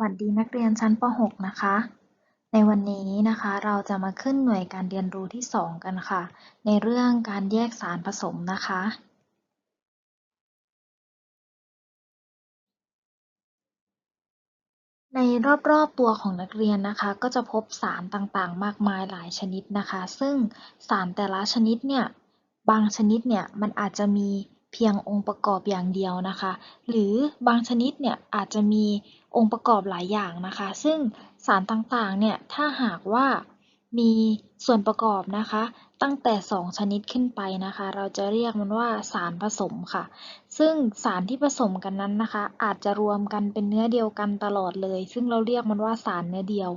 วัสดีนักเรียนชั้นป .6 นะคะ ในวันนี้นะคะเราจะมาขึ้นหน่วยการเรียนรู้ที่ 2 กันค่ะ ในเรื่องการแยกสารผสมนะคะ ในรอบๆตัวของนักเรียนนะคะ ก็จะพบสารต่างๆ มากมายหลายชนิดนะคะ ซึ่งสารแต่ละชนิดเนี่ย บางชนิดเนี่ยมันอาจจะมี เพียงองค์ประกอบอย่างเดียวนะคะ หรือบางชนิดเนี่ยอาจจะมีองค์ประกอบหลายอย่างนะคะ ซึ่งสารต่างๆเนี่ยถ้าหากว่ามีส่วนประกอบนะคะ ตั้งแต่ 2 ชนิดขึ้นไปนะคะ เราจะเรียกมันว่าสารผสมค่ะ ซึ่งสารที่ผสมกันนั้นนะคะ อาจจะรวมกันเป็นเนื้อเดียวกันตลอดเลย ซึ่งเราเรียกมันว่าสารเนื้อเดียว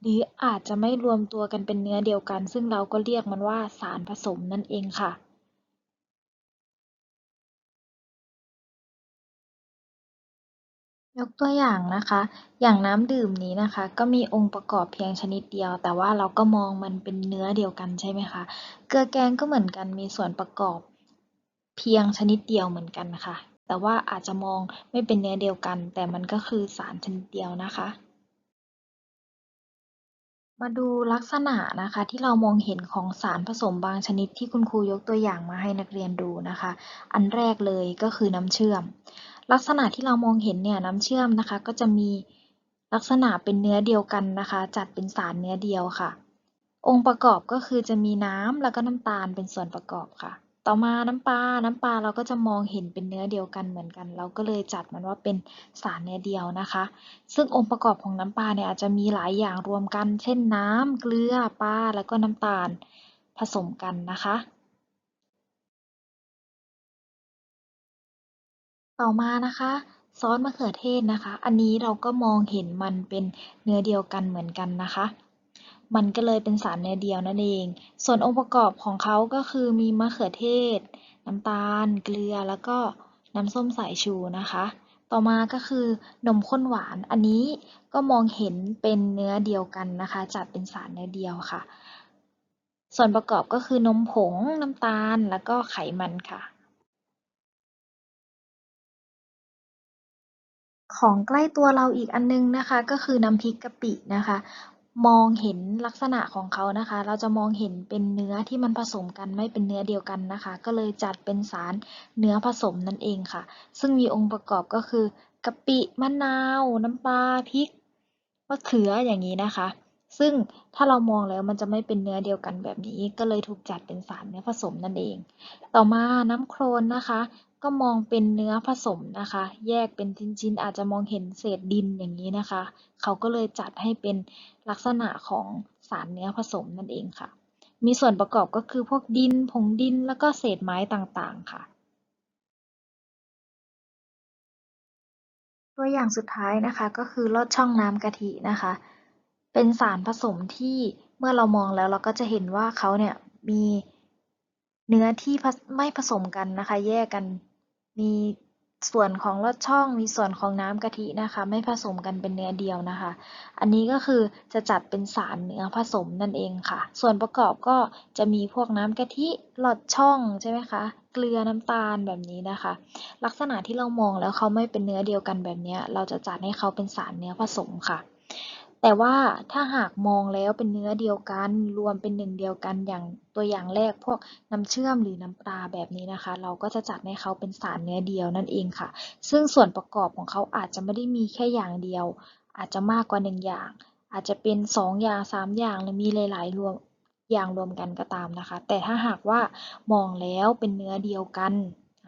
หรืออาจจะไม่รวมตัวกันเป็นเนื้อเดียวกัน ซึ่งเราก็เรียกมันว่าสารผสมนั่นเองค่ะ ยกตัวอย่างนะคะ อย่างน้ำดื่มนี้นะคะ ก็มีองค์ประกอบเพียงชนิดเดียว แต่ว่าเราก็มองมันเป็นเนื้อเดียวกันใช่ไหมคะ เกลือแกงก็เหมือนกัน มีส่วนประกอบเพียงชนิดเดียวเหมือนกันค่ะ แต่ว่าอาจจะมองไม่เป็นเนื้อเดียวกัน แต่มันก็คือสารชนิดเดียวนะคะ มาดูลักษณะนะคะ ที่เรามองเห็นของสารผสมบางชนิดที่คุณครูยกตัวอย่างมาให้นักเรียนดูนะคะ อันแรกเลยก็คือน้ำเชื่อมลักษณะที่เรามองเห็นเนี่ยน้ำเชื่อมนะคะ ก็จะมีลักษณะเป็นเนื้อเดียวกันนะคะ จัดเป็นสารเนื้อเดียวค่ะ องค์ประกอบก็คือจะมีน้ำแล้วก็น้ำตาลเป็นส่วนประกอบค่ะ ต่อมาน้ำปลา น้ำปลาเราก็จะมองเห็นเป็นเนื้อเดียวกันเหมือนกัน เราก็เลยจัดมันว่าเป็นสารเนื้อเดียวนะคะ ซึ่งองค์ประกอบของน้ำปลาเนี่ยอาจจะมีหลายอย่างรวมกัน เช่นน้ำเกลือปลาแล้วก็น้ำตาลผสมกันนะคะ ต่อมานะคะซอสมะเขือเทศนะคะ อันนี้เราก็มองเห็นมันเป็นเนื้อเดียวกันเหมือนกันนะคะ มันก็เลยเป็นสารเนื้อเดียวนั่นเอง ส่วนองค์ประกอบของเขาก็คือมีมะเขือเทศ น้ำตาล เกลือแล้วก็น้ำส้มสายชูนะคะ ต่อมาก็คือนมข้นหวาน อันนี้ก็มองเห็นเป็นเนื้อเดียวกันนะคะ จัดเป็นสารเนื้อเดียวค่ะ ส่วนประกอบก็คือนมผง น้ำตาล แล้วก็ไขมันค่ะ ของใกล้ตัวเราอีกอันนึงนะคะ ก็คือน้ำพริกกะปินะคะ มองเห็นลักษณะของเขานะคะ เราจะมองเห็นเป็นเนื้อที่มันผสมกันไม่เป็นเนื้อเดียวกันนะคะ ก็เลยจัดเป็นสารเนื้อผสมนั่นเองค่ะ ซึ่งมีองค์ประกอบก็คือกะปิมะนาว น้ำปลาพริกมะเขืออย่างนี้นะคะ ซึ่งถ้าเรามองแล้วมันจะไม่เป็นเนื้อเดียวกันแบบนี้ ก็เลยถูกจัดเป็นสารเนื้อผสมนั่นเอง ต่อมาน้ำโครนนะคะ ก็มองเป็นเนื้อผสมนะคะ แยกเป็นชิ้นๆอาจจะมองเห็นเศษดินอย่างนี้นะคะ เขาก็เลยจัดให้เป็นลักษณะของสารเนื้อผสมนั่นเองค่ะ มีส่วนประกอบก็คือพวกดิน ผงดินแล้วก็เศษไม้ต่างๆค่ะ ตัวอย่างสุดท้ายนะคะก็คือลอดช่องน้ำกะทินะคะ เป็นสารผสมที่เมื่อเรามองแล้วเราก็จะเห็นว่าเขาเนี่ยมีเนื้อที่ไม่ผสมกันนะคะ แยกกัน มีส่วนของลอดช่อง มีส่วนของน้ำกะทินะคะ ไม่ผสมกันเป็นเนื้อเดียวนะคะ อันนี้ก็คือจะจัดเป็นสารเนื้อผสมนั่นเองค่ะ ส่วนประกอบก็จะมีพวกน้ำกะทิลอดช่องใช่ไหมคะ เกลือน้ำตาลแบบนี้นะคะ ลักษณะที่เรามองแล้วเขาไม่เป็นเนื้อเดียวกันแบบนี้ เราจะจัดให้เขาเป็นสารเนื้อผสมค่ะ แต่ว่าถ้าหากมองแล้วเป็นเนื้อเดียวกัน รวมเป็นหนึ่งเดียวกัน อย่างตัวอย่างแรกพวกน้ำเชื่อมหรือน้ำปลาแบบนี้นะคะ เราก็จะจัดให้เขาเป็นสารเนื้อเดียวนั่นเองค่ะ ซึ่งส่วนประกอบของเขาอาจจะไม่ได้มีแค่อย่างเดียว อาจจะมากกว่าหนึ่งอย่าง อาจจะเป็นสองอย่างสามอย่างหรือมีหลาย ๆ รวมอย่างรวมกันก็ตามนะคะ แต่ถ้าหากว่ามองแล้วเป็นเนื้อเดียวกัน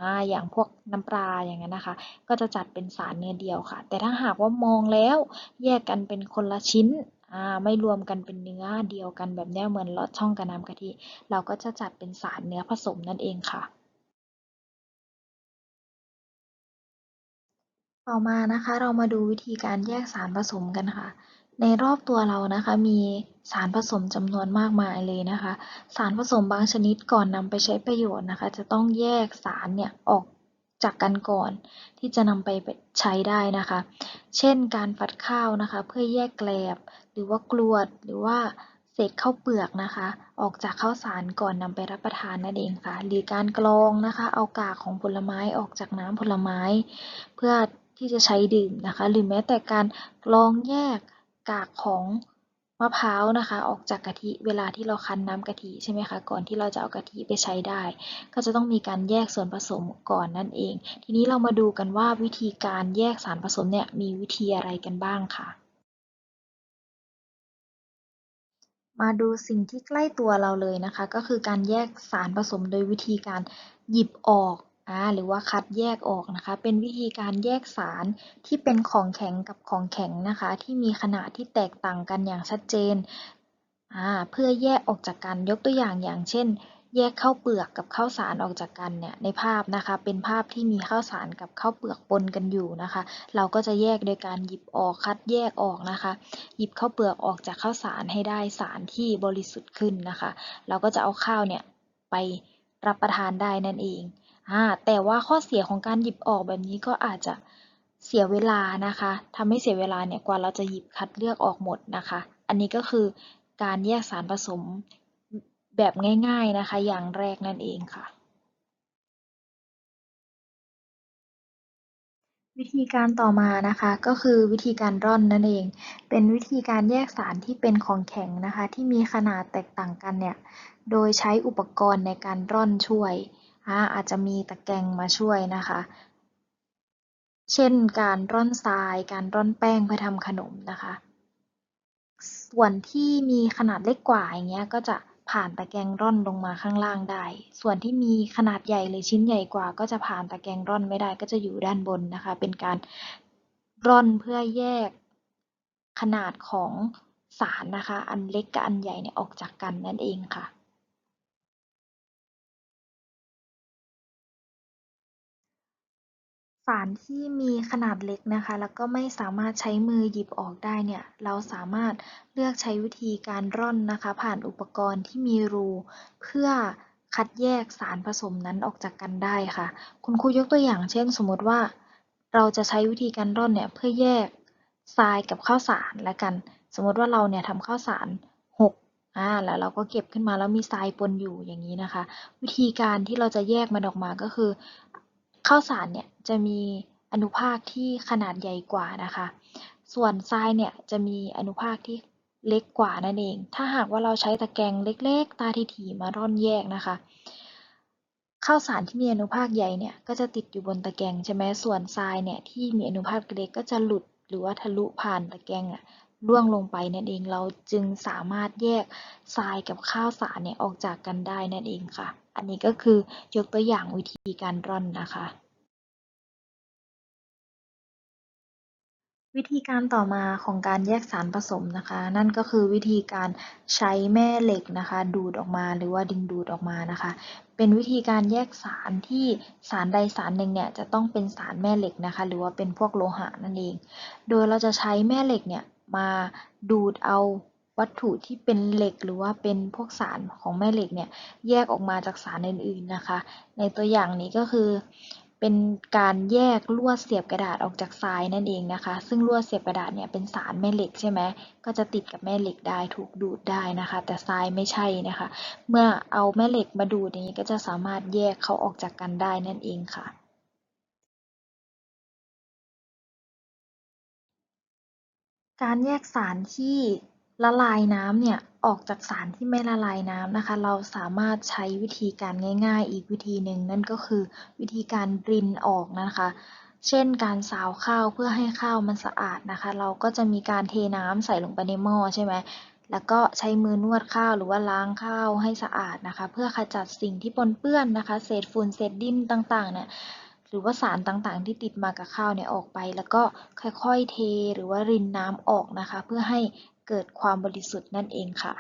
อ่าอย่างพวกน้ำปลาอย่างนั้นนะคะ ก็จะจัดเป็นสารเนื้อเดียวค่ะ แต่ถ้าหากว่ามองแล้วแยกกันเป็นคนละชิ้นอ่าไม่รวมกันเป็นเนื้อเดียวกันแบบนี้เหมือนลอดช่องกับน้ำกะทิเราก็จะจัดเป็นสารเนื้อผสมนั่นเองค่ะต่อมานะคะเรามาดูวิธีการแยกสารผสมกันค่ะ ในรอบตัวเรานะคะ มีสารผสมจำนวนมากมายเลยนะคะ สารผสมบางชนิดก่อนนำไปใช้ประโยชน์นะคะ จะต้องแยกสารเนี่ยออกจากกันก่อนที่จะนำไปใช้ได้นะคะ เช่นการฝัดข้าวนะคะ เพื่อแยกแกลบ หรือว่ากลวดหรือว่าเศษข้าวเปลือกนะคะ ออกจากข้าวสารก่อนนำไปรับประทานนั่นเองค่ะ หรือการกรองนะคะ เอากากของผลไม้ออกจากน้ำผลไม้ เพื่อที่จะใช้ดื่มนะคะ หรือแม้แต่การกรองแยก กากของมะพร้าวนะคะ ออกจากกะทิเวลาที่เราคั้นน้ำกะทิใช่ไหมคะก่อนที่เราจะเอากะทิไปใช้ได้ ก็จะต้องมีการแยกส่วนผสมก่อนนั่นเอง ทีนี้เรามาดูกันว่าวิธีการแยกสารผสมเนี่ยมีวิธีอะไรกันบ้างค่ะ มาดูสิ่งที่ใกล้ตัวเราเลยนะคะ ก็คือการแยกสารผสมโดยวิธีการหยิบออก อ่าหรือว่าคัดแยกออกนะคะ เป็นวิธีการแยกสารที่เป็นของแข็งกับของแข็งนะคะ ที่มีขนาดที่แตกต่างกันอย่างชัดเจนอ่าเพื่อแยกออกจากกันยกตัวอย่างอย่างเช่น แยกข้าวเปลือกกับข้าวสารออกจากกันเนี่ยในภาพนะคะ เป็นภาพที่มีข้าวสารกับข้าวเปลือกปนกันอยู่นะคะ เราก็จะแยกโดยการหยิบออกคัดแยกออกนะคะ หยิบข้าวเปลือกออกจากข้าวสารให้ได้สารที่บริสุทธิ์ขึ้นนะคะ เราก็จะเอาข้าวเนี่ยไปรับประทานได้นั่นเอง อ่าแต่ว่าข้อเสียของการหยิบออกแบบนี้ก็อาจจะเสียเวลานะคะทำให้เสียเวลาเนี่ยกว่าเราจะหยิบคัดเลือกออกหมดนะคะ อันนี้ก็คือการแยกสารผสมแบบง่ายๆนะคะ อย่างแรกนั่นเองค่ะ วิธีการต่อมานะคะ ก็คือวิธีการร่อนนั่นเอง เป็นวิธีการแยกสารที่เป็นของแข็งนะคะ ที่มีขนาดแตกต่างกันเนี่ย โดยใช้อุปกรณ์ในการร่อนช่วย อาจจะมีตะแกรงมาช่วยนะคะ เช่นการร่อนทราย การร่อนแป้งเพื่อทำขนมนะคะ ส่วนที่มีขนาดเล็กกว่าอย่างเงี้ยก็จะผ่านตะแกรงร่อนลงมาข้างล่างได้ ส่วนที่มีขนาดใหญ่หรือชิ้นใหญ่กว่า ก็จะผ่านตะแกรงร่อนไม่ได้ก็จะอยู่ด้านบนนะคะ เป็นการร่อนเพื่อแยกขนาดของสารนะคะ อันเล็กกับอันใหญ่เนี่ยออกจากกันนั่นเองค่ะ สารที่มีขนาดเล็กนะคะ แล้วก็ไม่สามารถใช้มือหยิบออกได้เนี่ย เราสามารถเลือกใช้วิธีการร่อนนะคะ ผ่านอุปกรณ์ที่มีรู เพื่อคัดแยกสารผสมนั้นออกจากกันได้ค่ะ คุณครูยกตัวอย่างเช่น สมมติว่า เราจะใช้วิธีการร่อนเนี่ยเพื่อแยกทรายกับข้าวสารละกัน สมมติว่าเราเนี่ยทำข้าวสารหกอ่าแล้วเราก็เก็บขึ้นมาแล้วมีทรายปนอยู่อย่างนี้นะคะ วิธีการที่เราจะแยกมันออกมาก็คือ ข้าวสารเนี่ยจะมีอนุภาคที่ขนาดใหญ่กว่านะคะ ส่วนทรายเนี่ยจะมีอนุภาคที่เล็กกว่านั่นเอง ถ้าหากว่าเราใช้ตะแกรงเล็กๆ ตาถี่ๆมาร่อนแยกนะคะข้าวสารที่มีอนุภาคใหญ่เนี่ยก็จะติดอยู่บนตะแกรงใช่ไหมส่วนทรายเนี่ยที่มีอนุภาคเล็กก็จะหลุดหรือว่าทะลุผ่านตะแกรงอะ ร่วงลงไปนั่นเองเราจึงสามารถแยกทรายกับข้าวสารเนี่ยออกจากกันได้นั่นเองค่ะ อันนี้ก็คือยกตัวอย่างวิธีการร่อนนะคะ วิธีการต่อมาของการแยกสารผสมนะคะ นั่นก็คือวิธีการใช้แม่เหล็กนะคะ ดูดออกมาหรือว่าดึงดูดออกมานะคะ เป็นวิธีการแยกสารที่สารใดสารหนึ่งเนี่ยจะต้องเป็นสารแม่เหล็กนะคะ หรือว่าเป็นพวกโลหะนั่นเอง โดยเราจะใช้แม่เหล็กเนี่ย มาดูดเอาวัตถุที่เป็นเหล็กหรือว่าเป็นพวกสารของแม่เหล็กเนี่ยแยกออกมาจากสารอื่นๆนะคะ ในตัวอย่างนี้ก็คือ เป็นการแยกลวดเสียบกระดาษออกจากทรายนั่นเองนะคะ ซึ่งลวดเสียบกระดาษเนี่ยเป็นสารแม่เหล็กใช่ไหมก็จะติดกับแม่เหล็กได้ถูกดูดได้นะคะ แต่ทรายไม่ใช่นะคะ เมื่อเอาแม่เหล็กมาดูดอย่างนี้ก็จะสามารถแยกเขาออกจากกันได้นั่นเองค่ะ การแยกสารที่ละลายน้ำเนี่ยออกจากสารที่ไม่ละลายน้ำนะคะ เราสามารถใช้วิธีการง่าย ๆ อีกวิธีหนึ่งนั่นก็คือวิธีการรินออกนะคะ เช่นการสาวข้าวเพื่อให้ข้าวมันสะอาดนะคะ เราก็จะมีการเทน้ำใส่ลงไปในหม้อใช่ไหมแล้วก็ใช้มือนวดข้าวหรือว่าล้างข้าวให้สะอาดนะคะ เพื่อขจัดสิ่งที่ปนเปื้อนนะคะ เศษฝุ่นเศษดินต่างๆเนี่ย หรือว่าสารต่างๆ ที่ติดมากับข้าวเนี่ยออกไป แล้วก็ค่อยๆเทหรือว่ารินน้ำออกนะคะ เพื่อให้เกิดความบริสุทธิ์นั่นเองค่ะ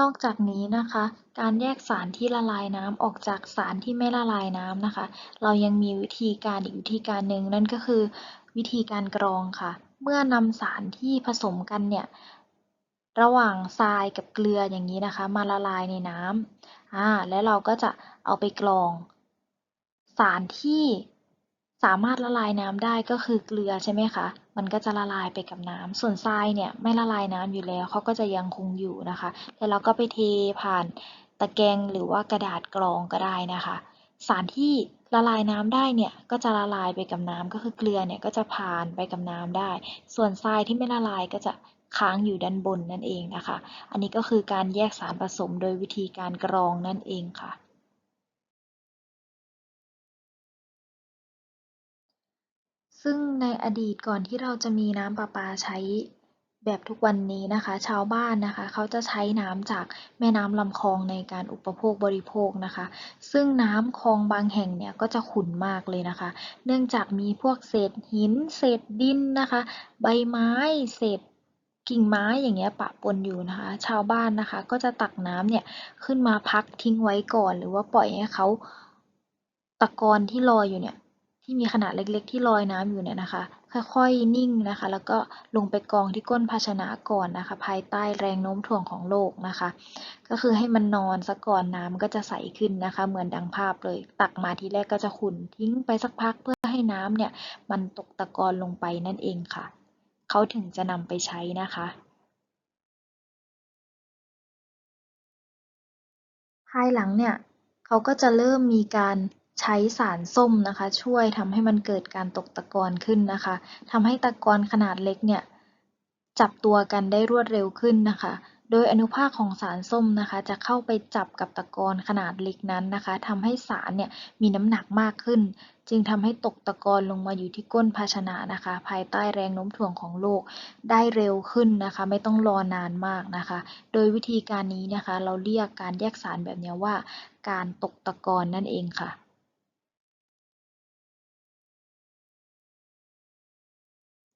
นอกจากนี้นะคะ การแยกสารที่ละลายน้ำออกจากสารที่ไม่ละลายน้ำนะคะ เรายังมีวิธีการอีกวิธีการหนึ่งนั่นก็คือ วิธีการกรองค่ะ เมื่อนำสารที่ผสมกันเนี่ย ระหว่างทรายกับเกลืออย่างนี้นะคะ มาละลายในน้ำอ่าแล้วเราก็จะเอาไปกรอง สารที่สามารถละลายน้ำได้ก็คือเกลือใช่ไหมคะ มันก็จะละลายไปกับน้ำส่วนทรายเนี่ยไม่ละลายน้ำอยู่แล้วเขาก็จะยังคงอยู่นะคะแล้วเราก็ไปเทผ่านตะแกรงหรือว่ากระดาษกรองก็ได้นะคะ สารที่ละลายน้ำได้เนี่ยก็จะละลายไปกับน้ำก็คือเกลือเนี่ยก็จะผ่านไปกับน้ำได้ ส่วนทรายที่ไม่ละลายก็จะ ค้างอยู่ด้านบนนั่นเองนะคะ อันนี้ก็คือการแยกสารผสมโดยวิธีการกรองนั่นเองค่ะ ซึ่งในอดีตก่อนที่เราจะมีน้ำประปาใช้แบบทุกวันนี้นะคะ ชาวบ้านนะคะ เขาจะใช้น้ำจากแม่น้ำลำคลองในการอุปโภคบริโภคนะคะ ซึ่งน้ำคลองบางแห่งเนี่ยก็จะขุ่นมากเลยนะคะ เนื่องจากมีพวกเศษหิน เศษดินนะคะ ใบไม้ เศษ กิ่งไม้อย่างเงี้ยปะปนอยู่นะคะ ชาวบ้านนะคะ ก็จะตักน้ำเนี่ยขึ้นมาพักทิ้งไว้ก่อน หรือว่าปล่อยให้เขาตะกอนที่ลอยอยู่เนี่ย ที่มีขนาดเล็กๆ ที่ลอยน้ำอยู่เนี่ยนะคะ ค่อยๆนิ่งนะคะ แล้วก็ลงไปกองที่ก้นภาชนะก่อนนะคะ ภายใต้แรงโน้มถ่วงของโลกนะคะ ก็คือให้มันนอนซะก่อนน้ำก็จะใสขึ้นนะคะ เหมือนดังภาพเลย ตักมาทีแรกก็จะขุ่นทิ้งไปสักพักเพื่อให้น้ำเนี่ย มันตกตะกอนลงไปนั่นเองค่ะ เขาถึงจะนำไปใช้นะคะภายหลังเนี่ยเขาก็จะเริ่มมีการใช้สารส้มนะคะ ช่วยทำให้มันเกิดการตกตะกอนขึ้นนะคะทำให้ตะกอนขนาดเล็กเนี่ยจับตัวกันได้รวดเร็วขึ้นนะคะ โดยอนุภาคของสารส้มนะคะ จะเข้าไปจับกับตะกอนขนาดเล็กนั้นนะคะทำให้สารเนี่ยมีน้ำหนักมากขึ้น จึงทำให้ตกตะกอนลงมาอยู่ที่ก้นภาชนะนะคะ ภายใต้แรงโน้มถ่วงของโลกได้เร็วขึ้นนะคะ ไม่ต้องรอนานมากนะคะ โดยวิธีการนี้นะคะ เราเรียกการแยกสารแบบนี้ว่า การตกตะกอนนั่นเองค่ะ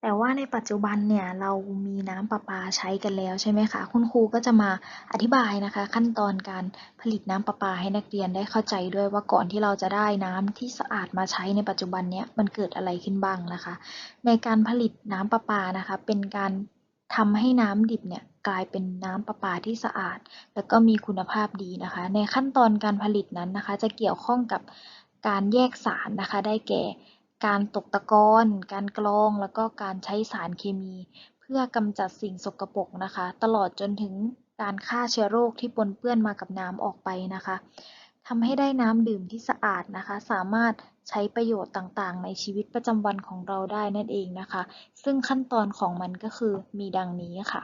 แต่ว่าในปัจจุบันเนี่ยเรามีน้ำประปาใช้กันแล้วใช่ไหมคะ คุณครูก็จะมาอธิบายนะคะ ขั้นตอนการผลิตน้ำประปาให้นักเรียนได้เข้าใจด้วยว่าก่อนที่เราจะได้น้ำที่สะอาดมาใช้ในปัจจุบันเนี้ยมันเกิดอะไรขึ้นบ้างนะคะ ในการผลิตน้ำประปานะคะ เป็นการทำให้น้ำดิบเนี่ยกลายเป็นน้ำประปาที่สะอาด แล้วก็มีคุณภาพดีนะคะ ในขั้นตอนการผลิตนั้นนะคะ จะเกี่ยวข้องกับการแยกสารนะคะได้แก่ การตกตะกอน การกรอง แล้วก็การใช้สารเคมี เพื่อกำจัดสิ่งสกปรกนะคะ ตลอดจนถึงการฆ่าเชื้อโรคที่ปนเปื้อนมากับน้ำออกไปนะคะทำให้ได้น้ำดื่มที่สะอาดนะคะ สามารถใช้ประโยชน์ต่างๆ ในชีวิตประจำวันของเราได้นั่นเองนะคะ ซึ่งขั้นตอนของมันก็คือมีดังนี้ค่ะ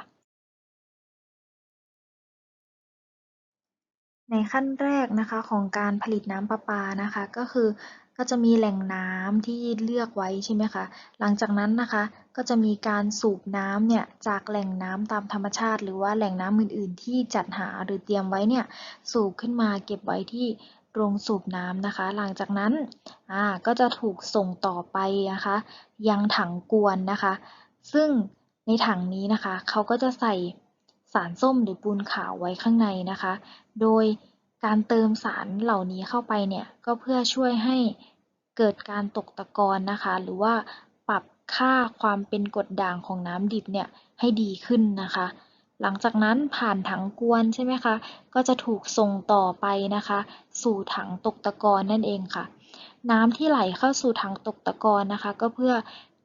ในขั้นแรกนะคะของการผลิตน้ำประปานะคะ ก็คือก็จะมีแหล่งน้ำที่เลือกไว้ใช่ไหมคะ หลังจากนั้นนะคะก็จะมีการสูบน้ำเนี่ยจากแหล่งน้ำตามธรรมชาติ หรือว่าแหล่งน้ำอื่น ๆ ที่จัดหาหรือเตรียมไว้เนี่ยสูบขึ้นมาเก็บไว้ที่โรงสูบน้ำนะคะ หลังจากนั้นอ่าก็จะถูกส่งต่อไปนะคะ ยังถังกวนนะคะ ซึ่งในถังนี้นะคะเขาก็จะใส่ารส้มหรือปูนขาวไว้ข้างในนะคะ โดยการเติมสารเหล่านี้เข้าไปเนี่ยก็เพื่อช่วยให้เกิดการตกตะกอนนะคะ หรือว่าปรับค่าความเป็นกรดด่างของน้ำดิบเนี่ยให้ดีขึ้นนะคะ หลังจากนั้นผ่านถังกวนใช่ไหมคะ ก็จะถูกส่งต่อไปนะคะ สู่ถังตกตะกอนนั่นเองค่ะ น้ำที่ไหลเข้าสู่ถังตกตะกอนนะคะ ก็เพื่อ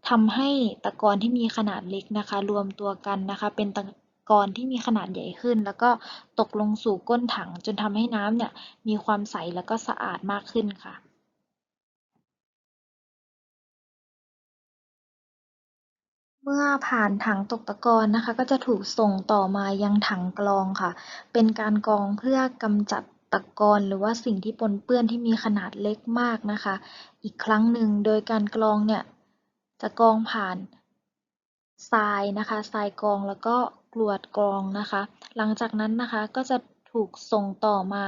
ทำให้ตะกอนที่มีขนาดเล็กนะคะ รวมตัวกันนะคะ เป็นต กอนที่มีขนาดใหญ่ขึ้น แล้วก็ตกลงสู่ก้นถังจนทำให้น้ำเนี่ยมีความใสแล้วก็สะอาดมากขึ้นค่ะเมื่อผ่านถังตกตะกอนนะคะ ก็จะถูกส่งต่อมายังถังกรองค่ะ เป็นการกรองเพื่อกำจัดตะกอนหรือว่าสิ่งที่ปนเปื้อนที่มีขนาดเล็กมากนะคะ อีกครั้งหนึ่งโดยการกรองเนี่ยจะกรองผ่าน ทรายนะคะ ทรายกรองแล้วก็กรวดกรองนะคะ หลังจากนั้นนะคะก็จะถูกส่งต่อมา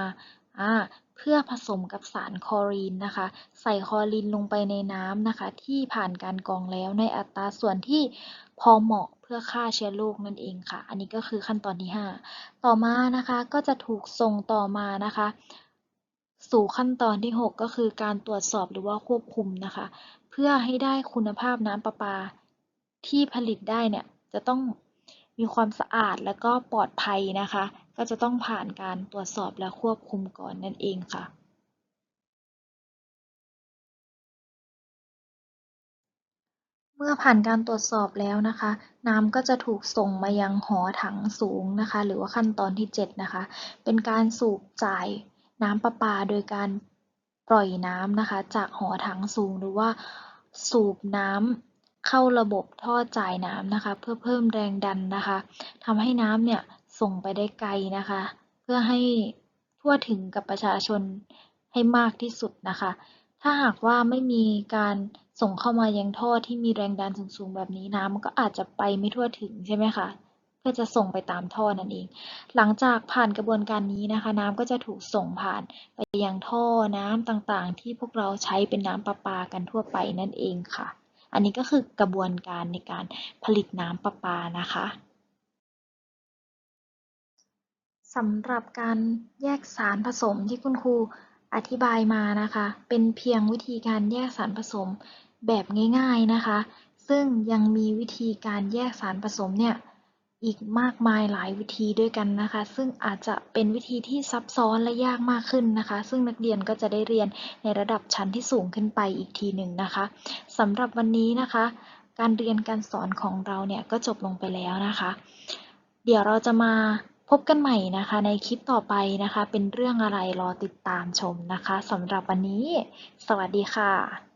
อ่าเพื่อผสมกับสารคลอรีนนะคะ ใส่คลอรีนลงไปในน้ำนะคะ ที่ผ่านการกรองแล้วในอัตราส่วนที่พอเหมาะเพื่อฆ่าเชื้อโรคนั่นเองค่ะ อันนี้ก็คือขั้นตอนที่ 5 ต่อมานะคะก็จะถูกส่งต่อมานะคะ สู่ขั้นตอนที่ 6 ก็คือการตรวจสอบหรือว่าควบคุมนะคะ เพื่อให้ได้คุณภาพน้ำประปา ที่ผลิตได้เนี่ยจะต้องมีความสะอาดและก็ปลอดภัยนะคะ ก็จะต้องผ่านการตรวจสอบและควบคุมก่อนนั่นเองค่ะ เมื่อผ่านการตรวจสอบแล้วนะคะ น้ำก็จะถูกส่งมายังหอถังสูงนะคะ หรือว่าขั้นตอนที่ 7 นะคะ เป็นการสูบจ่ายน้ำประปา โดยการปล่อยน้ำนะคะ จากหอถังสูงหรือว่าสูบน้ำ เข้าระบบท่อจ่ายน้ำนะคะ เพื่อเพิ่มแรงดันนะคะทำให้น้ำเนี่ยส่งไปได้ไกลนะคะ เพื่อให้ทั่วถึงกับประชาชนให้มากที่สุดนะคะ ถ้าหากว่าไม่มีการส่งเข้ามายังท่อที่มีแรงดันสูงๆแบบนี้น้ำมันก็อาจจะไปไม่ทั่วถึงใช่ไหมคะเพื่อจะส่งไปตามท่อนั่นเอง หลังจากผ่านกระบวนการนี้นะคะ น้ำก็จะถูกส่งผ่านไปยังท่อน้ำต่างๆ ที่พวกเราใช้เป็นน้ำประปากันทั่วไปนั่นเองค่ะ อันนี้ก็คือกระบวนการในการผลิตน้ำประปานะคะสำหรับการแยกสารผสมที่คุณครูอธิบายมานะคะ เป็นเพียงวิธีการแยกสารผสมแบบง่าย ๆนะคะ ซึ่งยังมีวิธีการแยกสารผสมเนี่ย อีกมากมายหลายวิธีด้วยกันนะคะ ซึ่งอาจจะเป็นวิธีที่ซับซ้อนและยากมากขึ้นนะคะ ซึ่งนักเรียนก็จะได้เรียนในระดับชั้นที่สูงขึ้นไปอีกทีหนึ่งนะคะสำหรับวันนี้นะคะ การเรียนการสอนของเราเนี่ยก็จบลงไปแล้วนะคะ เดี๋ยวเราจะมาพบกันใหม่นะคะ ในคลิปต่อไปนะคะ เป็นเรื่องอะไรรอติดตามชมนะคะสำหรับวันนี้ สวัสดีค่ะ